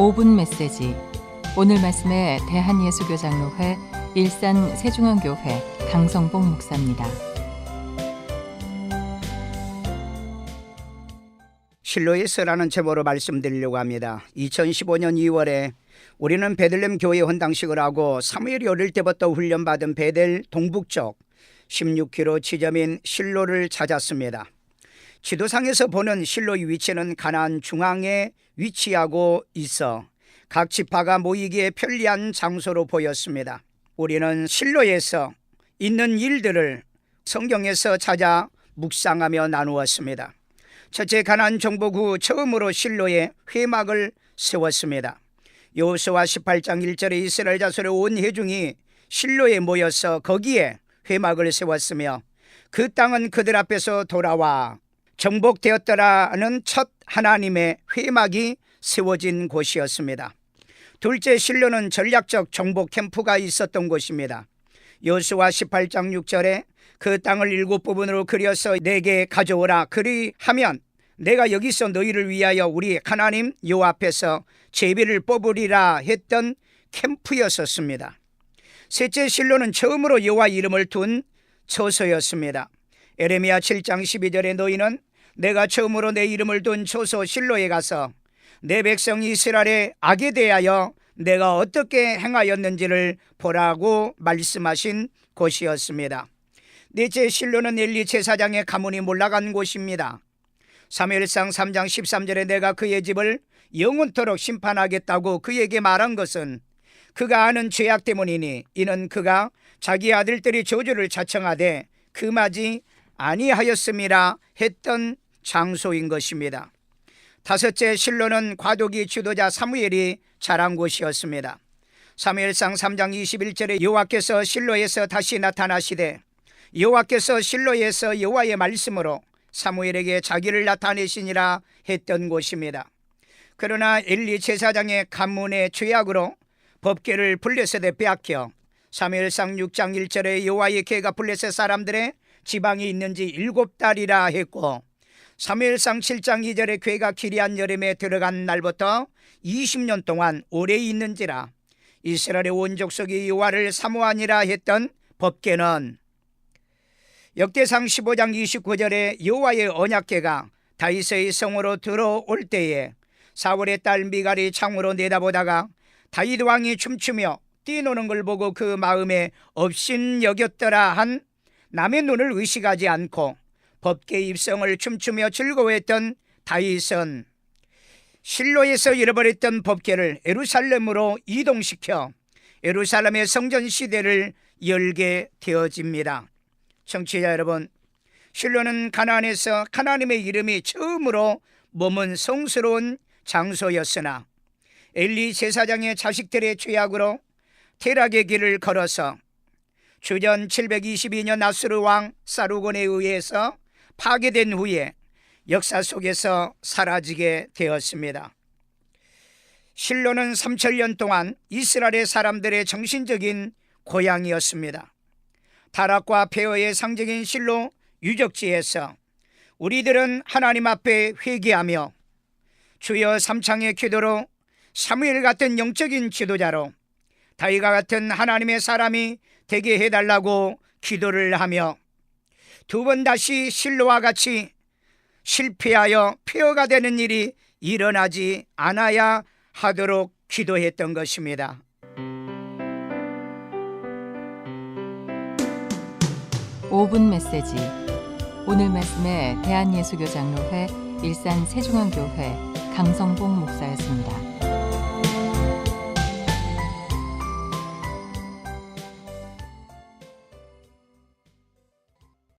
5분 메시지 오늘 말씀에 대한예수교장로회 일산 세중앙교회 강성봉 목사입니다. 실로에서라는 제목으로 말씀드리려고 합니다. 2015년 2월에 우리는 베들렘 교회 헌당식을 하고 사무엘이 어릴 때부터 훈련받은 베델 동북쪽 16km 지점인 실로를 찾았습니다. 지도상에서 보는 실로의 위치는 가나안 중앙에 위치하고 있어 각 지파가 모이기에 편리한 장소로 보였습니다. 우리는 실로에서 있는 일들을 성경에서 찾아 묵상하며 나누었습니다. 첫째 가나안 정복 후 처음으로 실로에 회막을 세웠습니다. 여호수아 18장 1절에 이스라엘 자손의 온 회중이 실로에 모여서 거기에 회막을 세웠으며 그 땅은 그들 앞에서 돌아와 정복되었더라는 첫 하나님의 회막이 세워진 곳이었습니다. 둘째 실로는 전략적 정복 캠프가 있었던 곳입니다. 여수와 18장 6절에 그 땅을 일곱 부분으로 그려서 내게 가져오라 그리하면 내가 여기서 너희를 위하여 우리 하나님 요 앞에서 제비를 뽑으리라 했던 캠프였었습니다. 셋째 실로는 처음으로 여호와 이름을 둔 처소였습니다. 에레미야 7장 12절에 너희는 내가 처음으로 내 이름을 둔 처소 실로에 가서 내 백성 이스라엘의 악에 대하여 내가 어떻게 행하였는지를 보라고 말씀하신 곳이었습니다. 넷째 실로는 엘리 제사장의 가문이 몰라간 곳입니다. 사무엘상 3장 13절에 내가 그의 집을 영원토록 심판하겠다고 그에게 말한 것은 그가 아는 죄악 때문이니 이는 그가 자기 아들들이 저주를 자청하되 금하지 아니하였음이라 했던 장소인 것입니다. 다섯째 실로는 과도기 지도자 사무엘이 자란 곳이었습니다. 사무엘상 3장 21절에 여호와께서 실로에서 다시 나타나시되 여호와께서 실로에서 여호와의 말씀으로 사무엘에게 자기를 나타내시니라 했던 곳입니다. 그러나 엘리 제사장의 가문의 죄악으로 법궤를 블레셋에 빼앗겨 사무엘상 6장 1절에 여호와의 개가 블레셋 사람들의 지방이 있는지 일곱 달이라 했고 사무엘상 7장 2절에 괴가 기리한 여름에 들어간 날부터 20년 동안 오래 있는지라 이스라엘의 온 족속이 여호와를 사모하니라 했던 법궤는 역대상 15장 29절에 여호와의 언약궤가 다윗의 성으로 들어올 때에 사월의 딸 미갈이 창으로 내다보다가 다윗 왕이 춤추며 뛰노는 걸 보고 그 마음에 업신 여겼더라 한 남의 눈을 의식하지 않고 법계 입성을 춤추며 즐거워했던 다윗은 실로에서 잃어버렸던 법계를 에루살렘으로 이동시켜 에루살렘의 성전 시대를 열게 되어집니다. 청취자 여러분, 실로는 가나안에서 하나님의 이름이 처음으로 머문 성스러운 장소였으나 엘리 제사장의 자식들의 죄악으로 퇴락의 길을 걸어서 주전 722년 아수르 왕 사루곤에 의해서 파괴된 후에 역사 속에서 사라지게 되었습니다. 실로는 3천년 동안 이스라엘의 사람들의 정신적인 고향이었습니다. 타락과 폐허의 상징인 실로 유적지에서 우리들은 하나님 앞에 회개하며 주여 삼창의 기도로 사무엘 같은 영적인 지도자로 다이가 같은 하나님의 사람이 되게 해달라고 기도를 하며 두 번 다시 실로와 같이 실패하여 폐허가 되는 일이 일어나지 않아야 하도록 기도했던 것입니다. 오분 메시지 오늘 말씀에 대한예수교장로회 일산 세중앙교회 강성봉 목사였습니다.